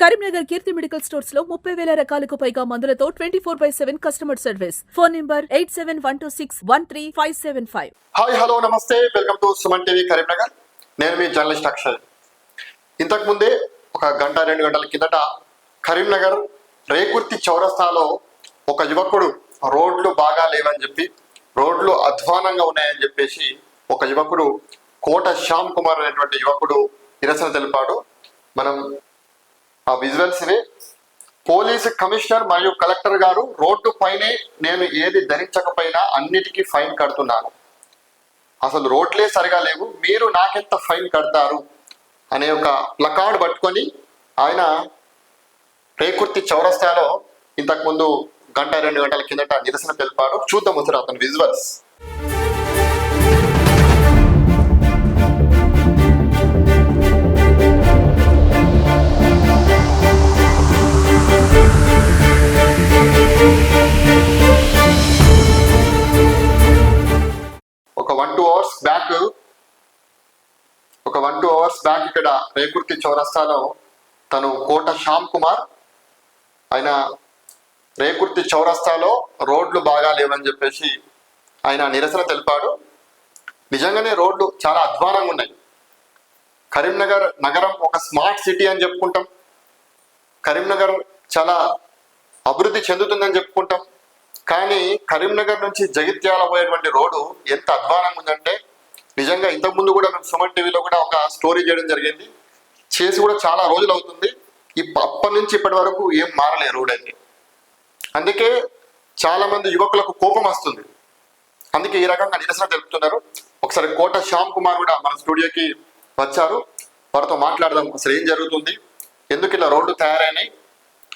కరీంనగర్ కీర్తి medical స్టోర్స్లో ముప్పై వేల రకాలకు పైగా మందులతో twenty four by seven customer service. Phone number eight seven one two six one three five seven five. Hi hello నమస్తే. Welcome to Suman TV Karimnagar. నేను మీ journalist Akshay. ఇంతకు ముందే ఒక గంట రెండు గంటల కిందట కరీంనగర్ రేకుర్తి చౌరస్తాలో ఒక యువకుడు రోడ్లు బాగా లేవని చెప్పి రోడ్లు అధ్వానంగా ఉన్నాయని చెప్పేసి ఒక యువకుడు కోట శ్యామ్ కుమార్ అనేటువంటి యువకుడు నిరసన తెలిపాడు. మనం ఆ విజువల్స్ని పోలీసు కమిషనర్ మరియు కలెక్టర్ గారు రోడ్డు పైనే నేను ఏది ధరించకపోయినా అన్నిటికీ ఫైన్ కడుతున్నాను. అసలు రోడ్లే సరిగా లేవు. మీరు నాకెంత ఫైన్ కడతారు? అనే ఒక ప్లకార్డ్ పట్టుకొని ఆయన రేకుర్తి చౌరస్తాలో ఇంతకుముందు గంట రెండు గంటల కిందట నిరసన తెలిపాడు చూద్దాం అసలు అతని visuals. One two hours back ఒక వన్ టూ అవర్స్ బ్యాక్ ఇక్కడ రేకుర్తి చౌరస్తాలో తను కోట శ్యామ్ కుమార్. ఆయన రేకుర్తి చౌరస్తాలో రోడ్లు బాగా లేవని చెప్పేసి ఆయన నిరసన తెలిపాడు. నిజంగానే రోడ్లు చాలా అధ్వానంగా ఉన్నాయి. కరీంనగర్ నగరం ఒక స్మార్ట్ సిటీ అని చెప్పుకుంటాం. కరీంనగర్ చాలా అభివృద్ధి చెందుతుందని చెప్పుకుంటాం. కానీ కరీంనగర్ నుంచి జగిత్యాల పోయేటువంటి రోడ్డు ఎంత అధ్వానంగా ఉందంటే నిజంగా ఇంతకుముందు కూడా మేము సుమన్ టీవీలో కూడా ఒక స్టోరీ చేయడం జరిగింది. చేసి కూడా చాలా రోజులు అవుతుంది. అప్పటి నుంచి ఇప్పటి వరకు ఏం మారలే రోడ్ అయితే. అందుకే చాలా మంది యువకులకు కోపం వస్తుంది. అందుకే ఈ రకంగా నిరసన తెలుపుతున్నారు. ఒకసారి కోట శ్యామ్ కుమార్ కూడా మన స్టూడియోకి వచ్చారు. వారితో మాట్లాడదాం. అసలు ఏం జరుగుతుంది? ఎందుకు ఇలా రోడ్డు తయారైనాయి?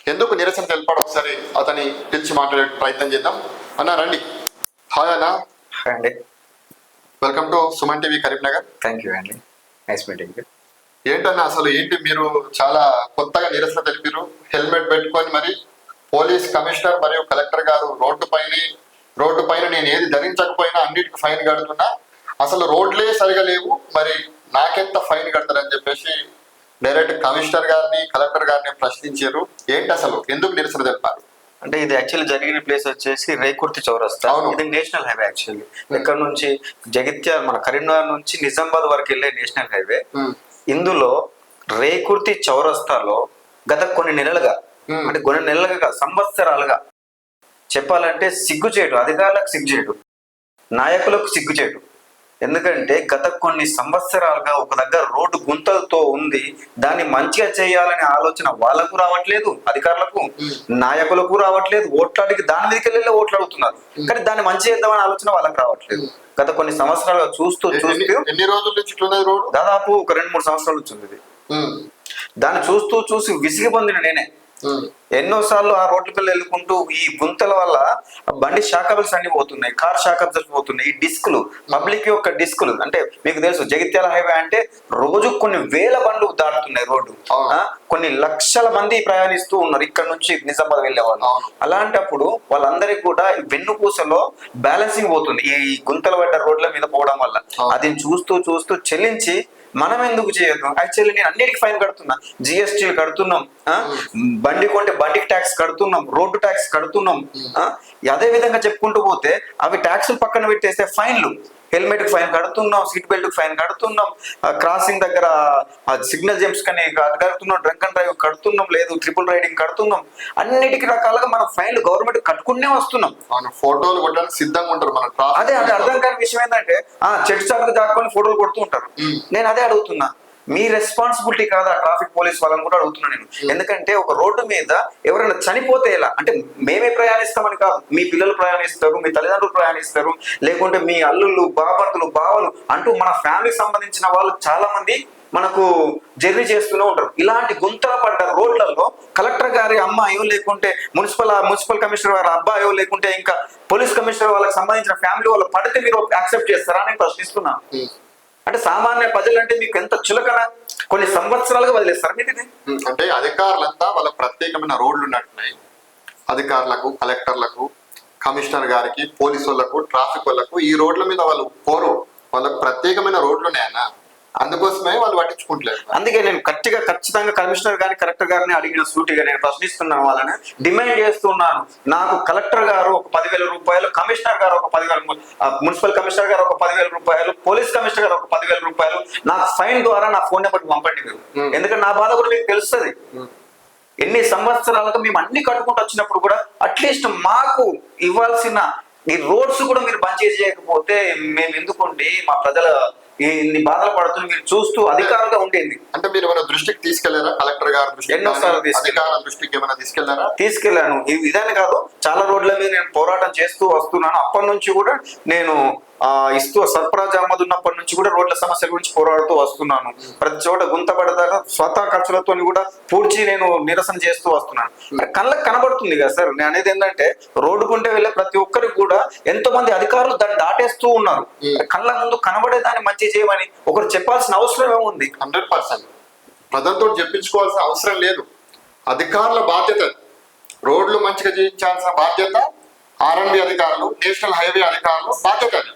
ఎందుకు నిరసన తెలిపాడు? ఒకసారి అతని పిలిచి మాట్లాడే ప్రయత్నం చేద్దాం. అన్న రండి. హాయ్ అన్న. హాయ్ అండి. Welcome to Suman TV Karimnagar thank you అండి. నైస్ మీటింగ్ ఏంటన్నా అసలు ఏంటి మీరు చాలా కొత్తగా నిరసన తెలిపారు? హెల్మెట్ పెట్టుకొని మరి పోలీస్ కమిషనర్ మరియు కలెక్టర్ గారు రోడ్డు పైన రోడ్డు పైన నేను ఏది ధరించకపోయినా అన్నిటికి ఫైన్ కడుతున్నా. అసలు రోడ్లే సరిగా లేవు. మరి నాకెంత ఫైన్ కడతారని చెప్పేసి డైరెక్ట్ కమిషనర్ గారిని కలెక్టర్ గారిని ప్రశ్నించారు. ఏంటి అసలు? ఎందుకు నిరసన తెలిపారు? అంటే ఇది యాక్చువల్లీ జరిగిన ప్లేస్ వచ్చేసి రేకుర్తి చౌరస్తా. ఇది నేషనల్ హైవే యాక్చువల్లీ ఇక్కడ నుంచి జగిత్యాల మన కరీంనగర్ నుంచి నిజామాబాద్ వరకు వెళ్ళే నేషనల్ హైవే ఇందులో రేకుర్తి చౌరస్తాలో గత కొన్ని నెలలుగా. అంటే కొన్ని నెలలుగా సంవత్సరాలుగా చెప్పాలంటే సిగ్గుచేటు అధికారులకు సిగ్గుచేటు నాయకులకు సిగ్గుచేటు. ఎందుకంటే గత కొన్ని సంవత్సరాలుగా ఒక దగ్గర రోడ్డు గుంతలతో ఉంది. దాన్ని మంచిగా చేయాలనే ఆలోచన వాళ్ళకు రావట్లేదు అధికారులకు నాయకులకు రావట్లేదు. ఓట్లాడికి దాని మీదకి వెళ్ళి ఓట్లు అడుగుతున్నారు కానీ దాన్ని మంచి చేద్దామనే ఆలోచన వాళ్ళకి రావట్లేదు. గత కొన్ని సంవత్సరాలుగా చూస్తూ చూస్తూ ఎన్ని రోజుల నుంచి రోడ్డు? దాదాపు ఒక రెండు మూడు సంవత్సరాలు వచ్చింది ఇది ఉమ్, దాన్ని చూస్తూ చూసి విసిగి పొందిన నేనే. ఎన్నోసార్లు ఆ రోడ్ల పిల్లలు వెళ్ళుకుంటూ ఈ గుంతల వల్ల బండి షాకబుల్స్ అన్ని పోతున్నాయి కార్ షాకబ్స్ పోతున్నాయి ఈ డిస్కులు పబ్లిక్ యొక్క డిస్కులు. అంటే మీకు తెలుసు జగిత్యాల హైవే అంటే రోజు కొన్ని వేల బండ్లు దాటుతున్నాయి రోడ్డు. కొన్ని లక్షల మంది ప్రయాణిస్తూ ఉన్నారు ఇక్కడ నుంచి నిజామాబాద్ వెళ్ళే వాళ్ళు. అవును. అలాంటప్పుడు వాళ్ళందరికీ కూడా వెన్నుపూసలో బ్యాలెన్సింగ్ పోతుంది ఈ గుంతలు పడ్డ రోడ్ల మీద పోవడం వల్ల. అది చూస్తూ చూస్తూ చెల్లించి మనం ఎందుకు చేయొద్దు యాక్చువల్లీ నేను అన్నిటికి ఫైన్ కడుతున్నా జిఎస్టీలు కడుతున్నాం ఆ? బండి కొంటే బండికి ట్యాక్స్ కడుతున్నాం రోడ్డు ట్యాక్స్ కడుతున్నాం ఆ? అదే విధంగా చెప్పుకుంటూ పోతే అవి ట్యాక్సులు పక్కన పెట్టేస్తే ఫైన్లు హెల్మెట్కి ఫైన్ కడుతున్నాం సీట్ బెల్ట్కి ఫైన్ కడుతున్నాం క్రాసింగ్ దగ్గర సిగ్నల్ జంప్స్ కని కడుతున్నాం డ్రంక్ అండ్ డ్రైవ్ కడుతున్నాం లేదు ట్రిపుల్ రైడింగ్ కడుతున్నాం అన్నిటికీ రకాలుగా మనం ఫైన్లు గవర్నమెంట్ కట్టుకునే వస్తున్నాం. ఫోటోలు కొట్టడానికి సిద్ధంగా ఉంటారు మన అదే అంటే అర్థం కాని విషయం ఏంటంటే ఆ చెట్టు చాటుకు దాక్కొని ఫోటోలు కొడుతూ ఉంటారు. నేను అదే అడుగుతున్నా. మీ రెస్పాన్సిబిలిటీ కాదా ట్రాఫిక్ పోలీస్ వాళ్ళని కూడా అడుగుతున్నా నేను. ఎందుకంటే ఒక రోడ్డు మీద ఎవరైనా చనిపోతే ఎలా? అంటే మేమే ప్రయాణిస్తామని కాదు. మీ పిల్లలు ప్రయాణిస్తారు మీ తల్లిదండ్రులు ప్రయాణిస్తారు లేకుంటే మీ అల్లుళ్ళు బాపంతులు బావలు అంటూ మన ఫ్యామిలీకి సంబంధించిన వాళ్ళు చాలా మంది మనకు జర్నీ చేస్తూనే ఉంటారు. ఇలాంటి గుంతల పడ్డ రోడ్లలో కలెక్టర్ గారి అమ్మాయో లేకుంటే మున్సిపల్ మున్సిపల్ కమిషనర్ గారి అబ్బాయో లేకుంటే ఇంకా పోలీస్ కమిషనర్ వాళ్ళకి సంబంధించిన ఫ్యామిలీ వాళ్ళు పడితే మీరు యాక్సెప్ట్ చేస్తారా అని ప్రశ్నిస్తున్నాను. ఉమ్, అంటే సామాన్య ప్రజలు అంటే మీకు ఎంత చులకన? కొన్ని సంవత్సరాలుగా వదిలేస్తారు మీరు ఇది? అంటే అధికారులంతా వాళ్ళ ప్రత్యేకమైన రోడ్లు ఉన్నట్టున్నాయి. అధికారులకు కలెక్టర్లకు కమిషనర్ గారికి పోలీసు వాళ్ళకు ట్రాఫిక్ వాళ్ళకు ఈ రోడ్ల మీద వాళ్ళు పోరు. వాళ్ళకు ప్రత్యేకమైన రోడ్లు ఉన్నాయన్న. అందుకోసమే వాళ్ళు పట్టించుకుంటలేరు అందుకే నేను గట్టిగా ఖచ్చితంగా కమిషనర్ గారిని కలెక్టర్ గారిని అడిగిన సూటిగా నేను ప్రశ్నిస్తున్నాను వాళ్ళని. డిమాండ్ చేస్తున్నాను. నాకు కలెక్టర్ గారు ఒక పదివేల రూపాయలు కమిషనర్ గారు ఒక పదివేల మున్సిపల్ కమిషనర్ గారు ఒక పదివేల రూపాయలు పోలీస్ కమిషనర్ గారు ఒక పదివేల రూపాయలు. నాకు ఫైన్ ద్వారా నా ఫోన్ నెంబర్ పంపండి మీరు. ఎందుకంటే నా బాధ కూడా మీకు తెలుస్తుంది. ఎన్ని సంవత్సరాలుగా మేము అన్ని కట్టుకుంటూ వచ్చినప్పుడు కూడా అట్లీస్ట్ మాకు ఇవ్వాల్సిన ఈ రోడ్స్ కూడా మీరు బంద్ చేయకపోతే మేము ఎందుకుండి మా ప్రజల ఇన్ని బాధలు పడుతుంది మీరు చూస్తూ అధికారులుగా ఉండేది. అంటే మీరు ఏమైనా దృష్టికి తీసుకెళ్ళారా? కలెక్టర్ గారి దృష్టికి ఎన్నోసార్లు. అధికారుల దృష్టికి ఏమైనా తీసుకెళ్ళారా? తీసుకెళ్ళాను ఇ- ఇదని కాదు చాలా రోడ్ల మీద నేను పోరాటం చేస్తూ వస్తున్నాను. అప్పటి నుంచి కూడా నేను ఇస్తూ సర్ఫరాజ్ అహ్మద్ ఉన్నప్పటి నుంచి కూడా రోడ్ల సమస్య గురించి పోరాడుతూ వస్తున్నాను. ప్రతి చోట గుంతపడదాకా స్వతహా ఖర్చులతో కూడా పూడ్చి నేను నిరసన చేస్తూ వస్తున్నాను. కళ్ళకి కనబడుతుంది కదా సార్? నేను అనేది ఏంటంటే రోడ్డు గుంటే వెళ్ళే ప్రతి ఒక్కరికి కూడా ఎంతో మంది అధికారులు దాన్ని దాటేస్తూ ఉన్నారు. కళ్ళ ముందు కనబడే దాన్ని మంచి చేయమని ఒకరు చెప్పాల్సిన అవసరం ఏముంది? Hundred percent. ప్రజలతో చెప్పించుకోవాల్సిన అవసరం లేదు. అధికారుల బాధ్యత. రోడ్లు మంచిగా చేయించాల్సిన బాధ్యత ఆర్ఎండ్బి అధికారులు నేషనల్ హైవే అధికారులు బాధ్యత అది.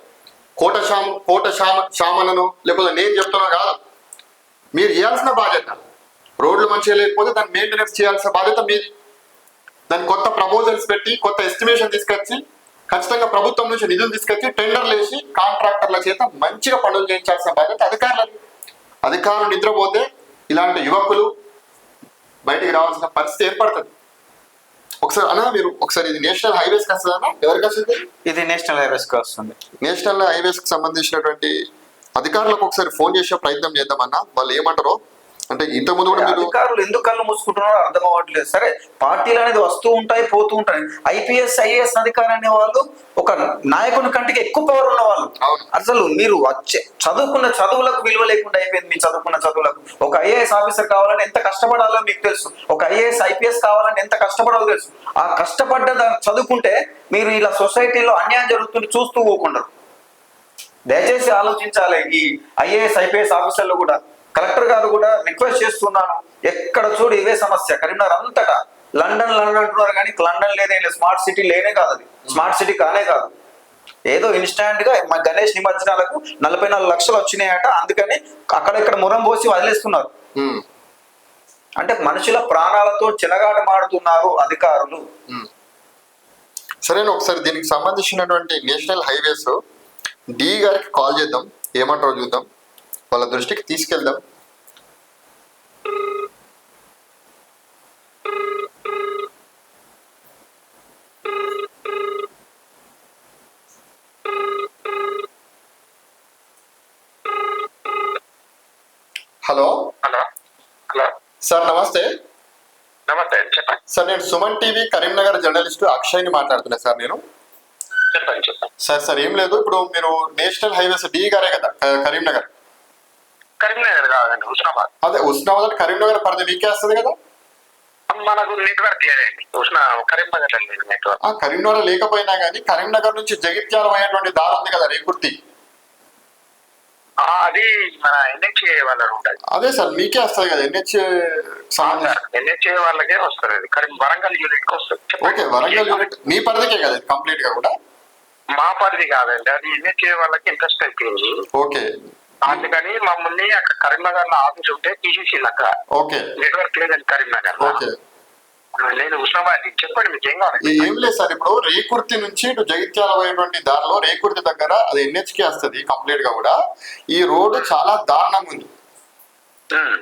కోట శామ కోట శామ శామలను లేకపోతే నేను చెప్తున్నా కాదు. మీరు చేయాల్సిన బాధ్యత. రోడ్లు మంచిగా లేకపోతే దాన్ని మెయింటెనెన్స్ చేయాల్సిన బాధ్యత మీది. దాని కొత్త ప్రపోజల్స్ పెట్టి కొత్త ఎస్టిమేషన్ తీసుకొచ్చి ఖచ్చితంగా ప్రభుత్వం నుంచి నిధులు తీసుకొచ్చి టెండర్లు వేసి కాంట్రాక్టర్ల చేత మంచిగా పనులు చేయించాల్సిన బాధ్యత అధికారులది. అధికారులు నిద్రపోతే ఇలాంటి యువకులు బయటికి రావాల్సిన పరిస్థితి ఏర్పడుతుంది. ఒకసారి అన్నా మీరు ఒకసారి ఇది నేషనల్ హైవేస్ వస్తుందన్నా ఎవరికి వస్తుంది? ఇది నేషనల్ హైవేస్కి వస్తుంది. నేషనల్ హైవేస్కి సంబంధించినటువంటి అధికారులకు ఒకసారి ఫోన్ చేసే ప్రయత్నం చేద్దామన్నా. వాళ్ళు ఏమంటారో అంటే ఇంతకు ముందు కూడా అధికారులు ఎందుకు కళ్ళు మూసుకుంటున్నారో అర్థం అవ్వట్లేదు. సరే పార్టీలు అనేది వస్తూ ఉంటాయి పోతూ ఉంటాయి. ఐపీఎస్ ఐఏఎస్ అధికారి అనే వాళ్ళు ఒక నాయకుని కంటికి ఎక్కువ పవర్ ఉన్న వాళ్ళు. అసలు మీరు వచ్చే చదువుకున్న చదువులకు విలువ లేకుండా అయిపోయింది మీ చదువుకున్న చదువులకు. ఒక ఐఏఎస్ ఆఫీసర్ కావాలని ఎంత కష్టపడాలో మీకు తెలుసు. ఒక ఐఏఎస్ ఐపీఎస్ కావాలని ఎంత కష్టపడాలో తెలుసు. ఆ కష్టపడ్డ చదువుకుంటే మీరు ఇలా సొసైటీలో అన్యాయం జరుగుతుంది చూస్తూ ఊకుండరు దయచేసి ఆలోచించాలి ఈ ఐఏఎస్ ఐపీఎస్ ఆఫీసర్లు కూడా. కలెక్టర్ గారు కూడా రిక్వెస్ట్ చేస్తున్నాను. ఎక్కడ చూడు ఇవే సమస్య. కరీంనగర్ అంతటా లండన్ లండన్ అంటున్నారు కానీ లండన్ లేదే లేదు స్మార్ట్ సిటీ లేనే కాదు అది. స్మార్ట్ సిటీ కానే కాదు. ఏదో ఇన్స్టాంట్గా మా గణేష్ నిమజ్జనాలకు నలభై నాలుగు లక్షలు వచ్చినాయట. అందుకని అక్కడ ఇక్కడ మురం పోసి వదిలేస్తున్నారు. అంటే మనుషుల ప్రాణాలతో చినగాటమాడుతున్నారు అధికారులు. సరేనా ఒకసారి దీనికి సంబంధించినటువంటి నేషనల్ హైవేస్ డి గారికి కాల్ చేద్దాం. ఏమంటారో చూద్దాం. వాళ్ళ దృష్టికి తీసుకెళ్దాం. హలో? హలో. హలో. సార్ నమస్తే. నమస్తే చెప్పండి. సార్ నేను సుమన్ టీవీ కరీంనగర్ జర్నలిస్ట్ అక్షయ్ని మాట్లాడుతున్నా సార్ నేను. చెప్పండి చెప్పండి. సార్ సార్ ఏం లేదు. ఇప్పుడు మీరు నేషనల్ హైవేస్ డి గారే కదా కరీంనగర్. కరీంనగర్ కాదండి హుస్నాబాద్. అదే ఉస్నాబాద్ కరీంనగర్ పరిధి మీకే వస్తుంది కదా? మనకు నెట్వర్క్ లేదండి హుస్నా కరీంనగర్ లేదు నెట్వర్క్ కరీంనగర్ లేకపోయినా కానీ కరీంనగర్ నుంచి జగిత్యాల అయ్యేటువంటి దారి ఉంది కదా రేకుర్తి? అది మన ఎన్హెచ్ఏ వాళ్ళ ఉంటుంది. అదే సార్ మీకే వస్తుంది కదా ఎన్హెచ్ ఎన్హెచ్ఏ వాళ్ళకే వస్తుంది అది. కరీం వరంగల్ యూనిట్కి వస్తుంది. ఓకే వరంగల్ యూనిట్ మీ పరిధికే కదా కంప్లీట్గా కూడా? మా పరిధి కాదండి అది ఎన్హెచ్ఏ వాళ్ళకి ఇంట్రెస్ట్ అయిపోయింది. ఓకే. అందుకని మమ్మల్ని అక్కడ కరీంనగర్లో ఆఫీస్ ఉంటే తీసేసి అక్కడ. ఓకే. నెట్వర్క్ లేదండి కరీంనగర్. ఓకే. నేను హుస్నాబాద్ చెప్పండి మీకు ఏం కావాలి? ఏం లేదు సార్ ఇప్పుడు రేకుర్తి నుంచి ఇటు జగిత్యాల పోయేటువంటి దారిలో రేకుర్తి దగ్గర అది ఎన్హెచ్కి వస్తుంది కంప్లీట్గా కూడా. ఈ రోడ్డు చాలా దారుణంగా ఉంది.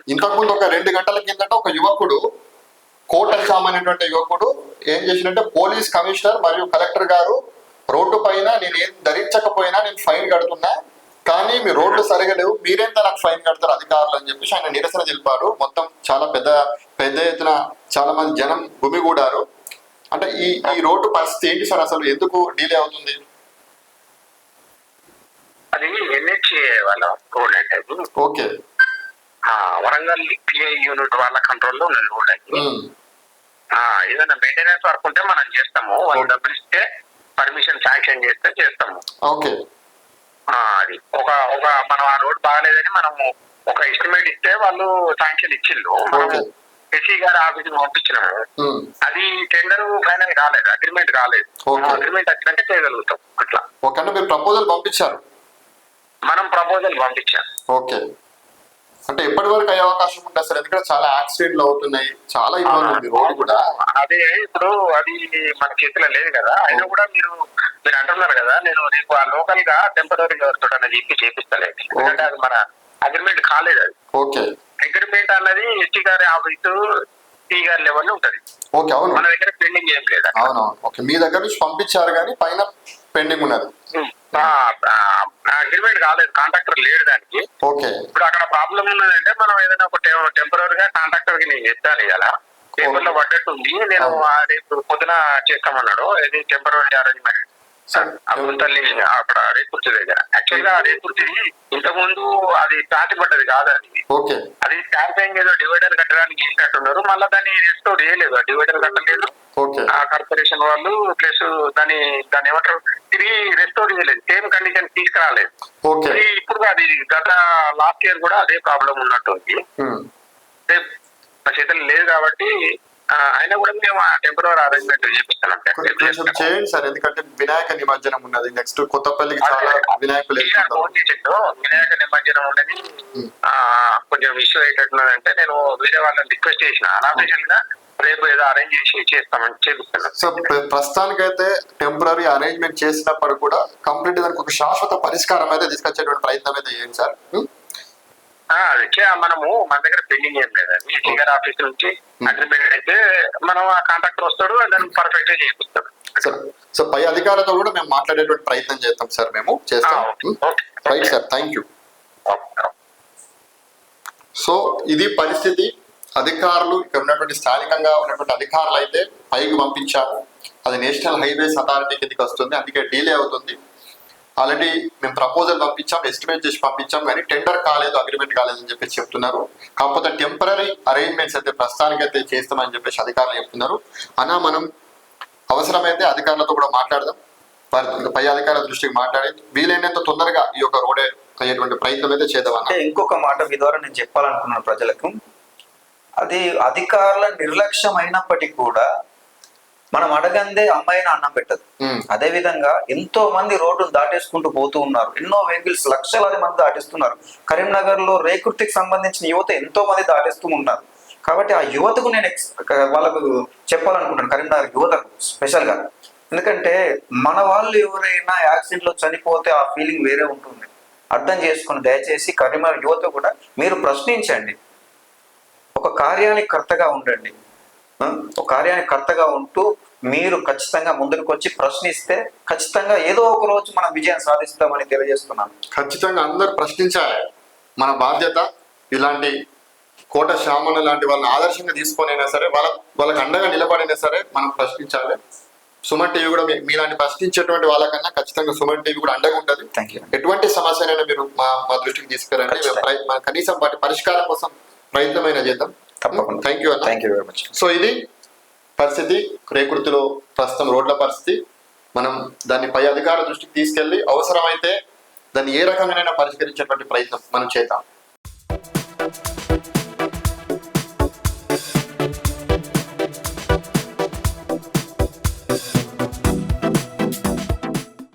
ఇంతకుముందు ఒక రెండు గంటల కిందట ఒక యువకుడు కోట శ్యామ్ అనేటువంటి యువకుడు ఏం చేసినట్టే పోలీస్ కమిషనర్ మరియు కలెక్టర్ గారు రోడ్డు పైన నేను ఏం ధరించకపోయినా నేను ఫైన్ కడుతున్నా కానీ మీ రోడ్లు సరిగా లేవు మీరేంత నాకు ఫైన్ కడతారు అధికారులు అని చెప్పేసి ఆయన నిరసన తెలిపారు. మొత్తం చాలా పెద్ద పెద్ద ఎత్తున చాలా మంది జనం గుమిగూడారు అంటే ఈ ఈ రోడ్డు పరిస్థితి ఏంటి సార్ అసలు? ఎందుకు డిలే అవుతుంది? అది ఎన్హెచ్ఏ వాళ్ళ రోడ్ అంటే ఓకే. ఆ, వరంగల్ పిఐ యూనిట్ వాళ్ళ కంట్రోల్లో ఉన్న రోడ్ అది. ఏదైనా మెయింటెనెన్స్ వర్క్ ఉంటే మనం చేస్తాము. వాళ్ళు డబ్బులు ఇస్తే పర్మిషన్ శాంక్షన్ చేస్తే చేస్తాము. ఓకే. అది. ఒక ఒక మనం ఆ రోడ్ బాగలేదని మనము ఒక ఎస్టిమేట్ ఇస్తే వాళ్ళు శాంక్షన్ ఇచ్చిళ్ళు మనము Okay. ఎస్సీ గారి ఆఫీస్కి పంపించినాము. ఉమ్, అది టెండర్ ఫైనల్ కాలేదు. అగ్రిమెంట్ కాలేదు. అగ్రిమెంట్ వచ్చినాక చేయగలుగుతాం అట్లా. ఓకే అంటే మీరు ప్రపోజల్ పంపించారు? మనం ప్రపోజల్ పంపించాం. ఓకే అంటే ఎప్పటి వరకు అయ్యే అవకాశం ఉంటుంది సార్? ఎందుకంటే చాలా యాక్సిడెంట్లు అవుతున్నాయి. చాలా ఇబ్బంది ఉంది రోడ్డు కూడా. అదే ఇప్పుడు అది మన చేతిలో లేదు కదా. అయినా కూడా మీరు మీరు అంటున్నారు కదా నేను రేపు ఆ లోకల్గా టెంపరీ ఎవరితో చెప్పి చేపిస్తలేదు ఎందుకంటే అది మన అగ్రిమెంట్ కాలేదు అది. ఓకే. అగ్రిమెంట్ అన్నది ఎస్టీ గారి ఆఫీసు టీ గారి లెవెల్ ఉంటది. ఓకే అవును. మన దగ్గర పెండింగ్ ఏం లేదు అవునవును. ఓకే మీ దగ్గర నుంచి పంపించారు కానీ పైన పెండింగ్ ఉన్నది. అగ్రిమెంట్ కాలేదు కాంట్రాక్టర్ లేడు దానికి. ఓకే. ఇప్పుడు అక్కడ ప్రాబ్లం ఉన్నదంటే మనం ఏదైనా ఒక టెంపరీ గా కాంట్రాక్టర్కి నేను చెప్పాను ఇలా పేపర్లో పడ్డట్టు ఉంది నేను రేపు పొద్దున చేస్తామన్నాడు. ఇది టెంపరీ అరేంజ్మెంట్ గుంతల్లి అక్కడ రేకుర్తి దగ్గర. యాక్చువల్గా రేకుర్తి ఇంతకు ముందు అది తాటి పడ్డది కాదు అది అది ట్యాంక్ ఏదో డివైడర్ కట్టడానికి చేసినట్టున్నారు. మళ్ళీ దాన్ని రెస్టోర్ చేయలేదు. డివైడర్ కట్టలేదు. ఆ కార్పొరేషన్ వాళ్ళు ప్లస్ దాన్ని దాన్ని ఏమంటారు? తిరిగి రెస్టోర్ చేయలేదు. సేమ్ కండిషన్ తీసుకురాలేదు. ఇప్పుడు అది గత లాస్ట్ ఇయర్ కూడా అదే ప్రాబ్లం ఉన్నట్టు మా చేతులు లేదు కాబట్టి అయినా కూడా మేము టెంపరీ అరేంజ్మెంట్ చేపిస్తాం చేయండి సార్ ఎందుకంటే వినాయక నిమజ్జనం ఉన్నది. నెక్స్ట్ కొత్తపల్లికి చాలా వినాయకులు చేసిండు వినాయక నిమజ్జనం ఉన్నది. కొంచెం ఇష్యూ అయ్యేటట్టున్నదంటే నేను వేరే వాళ్ళని రిక్వెస్ట్ చేసిన. అనాఫిషియల్గా రేపు ఏదో అరేంజ్ చేసి చేస్తామని చేపిస్తున్నాను సో ప్ర- ప్రస్తుతానికైతే టెంపరీ అరేంజ్మెంట్ చేసినప్పుడు కూడా కంప్లీట్ దానికి ఒక శాశ్వత పరిష్కారం అయితే తీసుకొచ్చేటువంటి ప్రయత్నం అయితే చేయండి సార్. అది మనము మన దగ్గర పెండింగ్ ఏం లేదండి టీఆర్ ఆఫీస్ నుంచి అగ్రిమెంట్ అయితే మనం ఆ కాంట్రాక్టర్ వస్తాడు దాన్ని పర్ఫెక్ట్గా చేపిస్తాడు సార్ సో పై అధికారులతో కూడా మేము మాట్లాడేటువంటి ప్రయత్నం చేస్తాం సార్ మేము. చేస్తాం. Right sir thank you so ఇది పరిస్థితి. అధికారులు ఇక్కడ ఉన్నటువంటి స్థానికంగా ఉన్నటువంటి అధికారులు అయితే పైకి పంపించారు. అది నేషనల్ హైవేస్ అథారిటీ కిందకి వస్తుంది. అందుకే డీలే అవుతుంది. ఆల్రెడీ మేము ప్రపోజల్ పంపించాం ఎస్టిమేట్ చేసి పంపించాం కానీ టెండర్ కాలేదు అగ్రిమెంట్ కాలేదు అని చెప్పేసి చెప్తున్నారు. కాకపోతే టెంపరీ అరేంజ్మెంట్స్ అయితే ప్రస్తుతానికి అయితే చేస్తామని చెప్పేసి అధికారులు చెప్తున్నారు. అన్నా మనం అవసరమైతే అధికారులతో కూడా మాట్లాడదాం. పై అధికారుల దృష్టికి మాట్లాడి వీలైనంత తొందరగా ఈ యొక్క రోడ్ అయ్యేటువంటి ప్రయత్నం అయితే చేద్దామన్నా. అంటే ఇంకొక మాట మీ ద్వారా నేను చెప్పాలనుకున్నాను ప్రజలకు. అది అధికారుల నిర్లక్ష్యం అయినప్పటికీ కూడా మనం అడగందే అమ్మాయిని అన్నం పెట్టదు. అదే విధంగా ఎంతో మంది రోడ్డును దాటేసుకుంటూ పోతూ ఉన్నారు. ఎన్నో వెహికల్స్ లక్షలాది మంది దాటిస్తున్నారు. కరీంనగర్లో రేకుర్తికి సంబంధించిన యువత ఎంతో మంది దాటేస్తూ ఉన్నారు. కాబట్టి ఆ యువతకు నేను వాళ్ళకు చెప్పాలనుకుంటాను కరీంనగర్ యువతకు స్పెషల్గా ఎందుకంటే మన వాళ్ళు ఎవరైనా యాక్సిడెంట్లో చనిపోతే ఆ ఫీలింగ్ వేరే ఉంటుంది. అర్థం చేసుకుని దయచేసి కరీంనగర్ యువత కూడా మీరు ప్రశ్నించండి. ఒక కార్యానికి కర్తగా ఉండండి? ఒక కార్యానికి కర్తగా ఉంటూ మీరు ఖచ్చితంగా ముందుకు వచ్చి ప్రశ్నిస్తే ఖచ్చితంగా ఏదో ఒక రోజు మనం విజయం సాధిస్తామని తెలియజేస్తున్నాను ఖచ్చితంగా అందరూ ప్రశ్నించాలి. మన బాధ్యత ఇలాంటి కోట శ్యామల లాంటి వాళ్ళని ఆదర్శంగా తీసుకొని అయినా సరే వాళ్ళ వాళ్ళకి అండగా నిలబడినా సరే మనం ప్రశ్నించాలి. సుమన్ టీవీ కూడా మీలాంటి ప్రశ్నించేటువంటి వాళ్ళకన్నా ఖచ్చితంగా సుమన్ టీవీ కూడా అండగా ఉంటుంది. ఎటువంటి సమస్యనైనా మీరు మా మా దృష్టికి తీసుకురండి. కనీసం వాటి పరిష్కారం కోసం ప్రయత్నమైనా చేద్దాం. తప్పకుండా. Thank you thank you very much so ఇది పరిస్థితి రేకుర్తిలో ప్రస్తుతం రోడ్ల పరిస్థితి. మనం దాన్ని పై అధికారుల దృష్టికి తీసుకెళ్ళి అవసరమైతే దాన్ని ఏ రకంగానైనా పరిష్కరించేటువంటి ప్రయత్నం మనం చేద్దాం